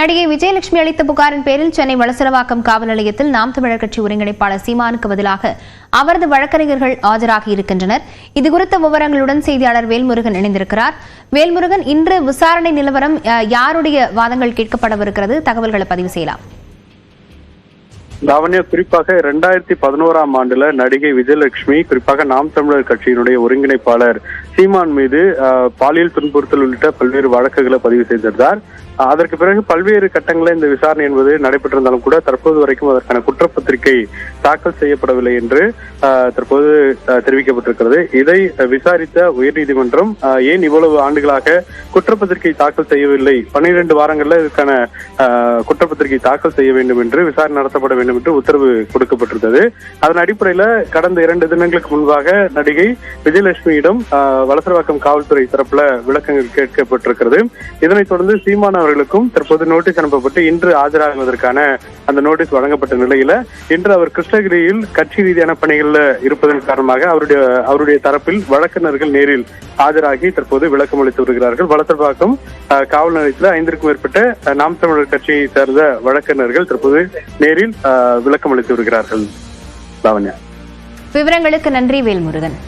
நடிகை விஜயலட்சுமி அளித்த புகாரின் பேரில் சென்னை வளசரவாக்கம் காவல் நிலையத்தில் நாம் தமிழர் கட்சி ஒருங்கிணைப்பாளர் சீமானுக்கு பதிலாக அவரது வழக்கறிஞர்கள் ஆஜராகி இருக்கின்றனர். இதுகுறித்த விவரங்களுடன் செய்தியாளர் வேல்முருகன் இணைந்திருக்கிறார். வேல்முருகன் இன்று விசாரணை நிலவரம் யாருடைய வாதங்கள் கேட்கப்படவிருக்கிறது? தகவல்களை பதிவு செய்யலாம். லாவண்யா குறிப்பாக இரண்டாயிரத்தி பதினோராம் ஆண்டுல நடிகை விஜயலட்சுமி குறிப்பாக நாம் தமிழர் கட்சியினுடைய ஒருங்கிணைப்பாளர் சீமான் மீது பாலியல் துன்புறுத்தல் உள்ளிட்ட பல்வேறு வழக்குகளை பதிவு செய்திருந்தார். அதற்கு பிறகு பல்வேறு கட்டங்களில் இந்த விசாரணை என்பது நடைபெற்றிருந்தாலும் கூட தற்போது வரைக்கும் அதற்கான குற்றப்பத்திரிகை தாக்கல் செய்யப்படவில்லை என்று தற்போது தெரிவிக்கப்பட்டிருக்கிறது. இதை விசாரித்த உயர்நீதிமன்றம் ஏன் இவ்வளவு ஆண்டுகளாக குற்றப்பத்திரிகை தாக்கல் செய்யவில்லை? பன்னிரண்டு வாரங்கள்ல இதுக்கான குற்றப்பத்திரிகை தாக்கல் செய்ய வேண்டும் என்று விசாரணை நடத்தப்பட வேண்டும் என்று உத்தரவு கொடுக்கப்பட்டிருந்தது. அதன் அடிப்படையில கடந்த இரண்டு தினங்களுக்கு முன்பாக நடிகை விஜயலட்சுமியிடம் அஹ், வலசரவாக்கம் காவல்துறை தரப்புல விளக்கங்கள் கேட்கப்பட்டிருக்கிறது. இதனைத் தொடர்ந்து சீமான் அவர்களுக்கும் தற்போது நோட்டீஸ் அனுப்பப்பட்டு இன்று ஆஜராகுவதற்கான அந்த நோட்டீஸ் வழங்கப்பட்ட நிலையில இன்று அவர் கிருஷ்ணகிரியில் கட்சி ரீதியான பணிகள்ல இருப்பதன் காரணமாக அவருடைய அவருடைய தரப்பில் வழக்கறிஞர்கள் நேரில் ஆஜராகி தற்போது விளக்கம் அளித்து வருகிறார்கள். வளசரவாக்கம் காவல் நிலையத்தில் ஐந்திற்கும் மேற்பட்ட நாம் தமிழர் கட்சியை சேர்ந்த வழக்கறிஞர்கள் தற்போது நேரில் விளக்கம் அளித்து வருகிறார்கள். லாவண்யா விவரங்களுக்கு நன்றி வேல்முருகன்.